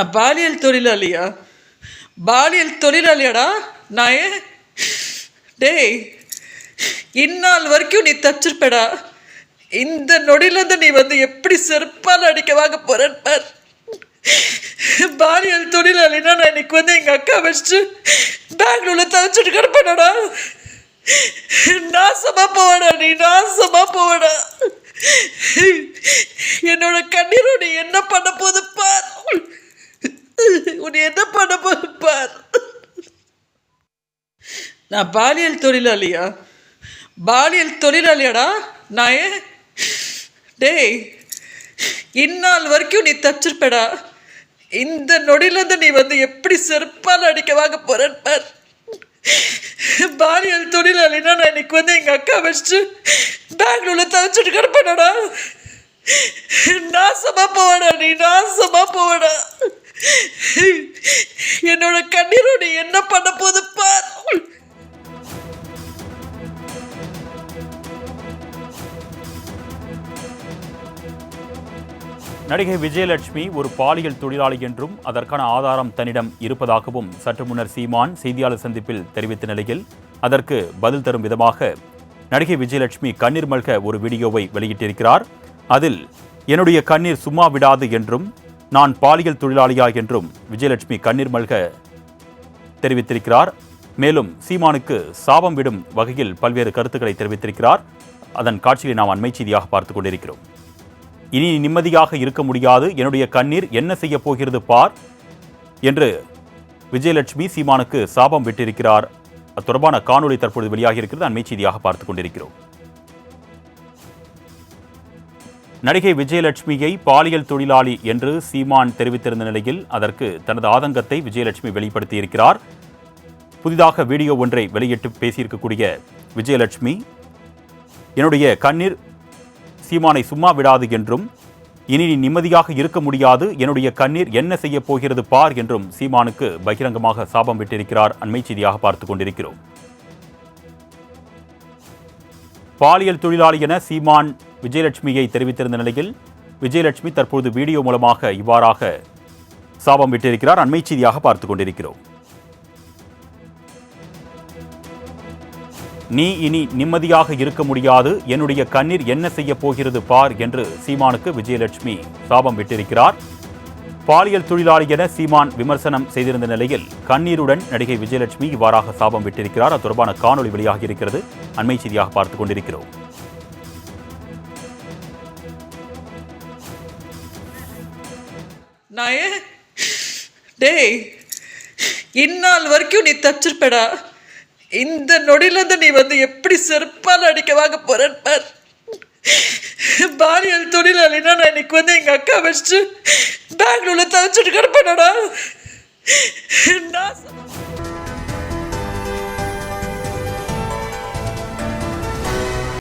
நான் பாலியல் தொழிலாளியா? பாலியல் தொழிலாளியாடா? நான் ஏன் டேய் இந்நாள் வரைக்கும் நீ தச்சிருப்படா. இந்த நொடியிலேருந்து நீ வந்து எப்படி செருப்பால் அடிக்க வாங்க போறேன்னு பார். பாலியல் தொழிலாளினா நான் இன்னைக்கு வந்து எங்கள் அக்கா வச்சுட்டு பெங்களூர்ல தவிச்சிட்டு கிடப்பேனடா. நாசமாக போவடா நீ நாசமா போவடா என்னோட கண்ணீரோட நீ என்ன பண்ண போது பார் உன்னை என்ன பண்ண போது பார் நான் பாலியல் தொழிலாளியா? பாலியல் தொழிலாளியாடா? நான் ஏன்? டேய் இந்நாள் வரைக்கும் நீ தச்சிருப்படா. இந்த நொடியிலேருந்து நீ வந்து எப்படி செருப்பால் அடிக்க வாங்க போகிறேன் பார். பாலியல் தொழிலாளினா நான் இன்னைக்கு வந்து எங்கள் அக்கா வச்சுட்டு பெங்களூரில் தவிச்சிட்டு கிடப்பேனடா. நாசமாக போவடா நீ நாசமாக போவடா. என்னோட கண்ணீரோட நீ என்ன பண்ண போது நடிகை விஜயலட்சுமி ஒரு பாலியல் தொழிலாளி என்றும் அதற்கான ஆதாரம் தன்னிடம் இருப்பதாகவும் சற்று முன்னர் சீமான் செய்தியாளர் சந்திப்பில் தெரிவித்த நிலையில் அதற்கு பதில் தரும் விதமாக நடிகை விஜயலட்சுமி கண்ணீர் மல்க ஒரு வீடியோவை வெளியிட்டிருக்கிறார். அதில் என்னுடைய கண்ணீர் சும்மா விடாது என்றும் நான் பாலியல் தொழிலாளியா என்றும் விஜயலட்சுமி கண்ணீர் மல்க தெரிவித்திருக்கிறார். மேலும் சீமானுக்கு சாபம் விடும் வகையில் பல்வேறு கருத்துக்களை தெரிவித்திருக்கிறார். அதன் காட்சியை நாம் அண்மை செய்தியாக பார்த்துக் கொண்டிருக்கிறோம். இனி நிம்மதியாக இருக்க முடியாது. என்னுடைய கண்ணீர் என்ன செய்ய போகிறது பார்? என்று விஜயலட்சுமி சீமானுக்கு சாபம் விட்டிருக்கிறார். அது தொடர்பான காணொளி தற்பொழுது வெளியாகி இருக்கிறது அண்மை செய்தியாக பார்த்துக் கொண்டிருக்கிறோம். நடிகை விஜயலட்சுமியை பாலியல் தொழிலாளி என்று சீமான் தெரிவித்திருந்த நிலையில் அதற்கு தனது ஆதங்கத்தை விஜயலட்சுமி வெளிப்படுத்தியிருக்கிறார். புதிதாக வீடியோ ஒன்றை வெளியிட்டு பேசியிருக்கக்கூடிய விஜயலட்சுமி என்னுடைய கண்ணீர் சீமானை சும்மா விடாது என்றும் இனி நீ நிம்மதியாக இருக்க முடியாது என்னுடைய கண்ணீர் என்ன செய்ய போகிறது பார் என்றும் சீமானுக்கு பகிரங்கமாக சாபம் விட்டிருக்கிறார் அண்மை செய்தியாக பார்த்துக் கொண்டிருக்கிறோம். பாலியல் தொழிலாளி என சீமான் விஜயலட்சுமியை தெரிவித்திருந்த நிலையில் விஜயலட்சுமி தற்போது வீடியோ மூலமாக இவ்வாறாக சாபம் விட்டிருக்கிறார். அண்மை செய்தியாக பார்த்துக் கொண்டிருக்கிறோம். நீ இனி நிம்மதியாக இருக்க முடியாது. என்னுடைய கண்ணீர் என்ன செய்ய போகிறது பார் என்று சீமானுக்கு விஜயலட்சுமி சாபம் விட்டிருக்கிறார். பாலியல் தொழிலாளி என சீமான் விமர்சனம் செய்திருந்த நிலையில் கண்ணீருடன் நடிகை விஜயலட்சுமி இவ்வாறாக சாபம் விட்டிருக்கிறார். அது தொடர்பான காணொலி வெளியாகி இருக்கிறது. அண்மை செய்தியாக பார்த்துக் கொண்டிருக்கிறோம். டேய் இந்நாள் வரைக்கும் நீ தச்சிருப்படா. இந்த நொடியிலேருந்து நீ வந்து எப்படி செருப்பால் அடிக்க வாங்க போறேன்னு பார். பாலியல் தொழிலாளினா நான் இன்னைக்கு வந்து எங்கள் அக்கா வச்சுட்டு பெங்களூர்ல தவிச்சிட்டு கிடப்பேனடா. நாசமா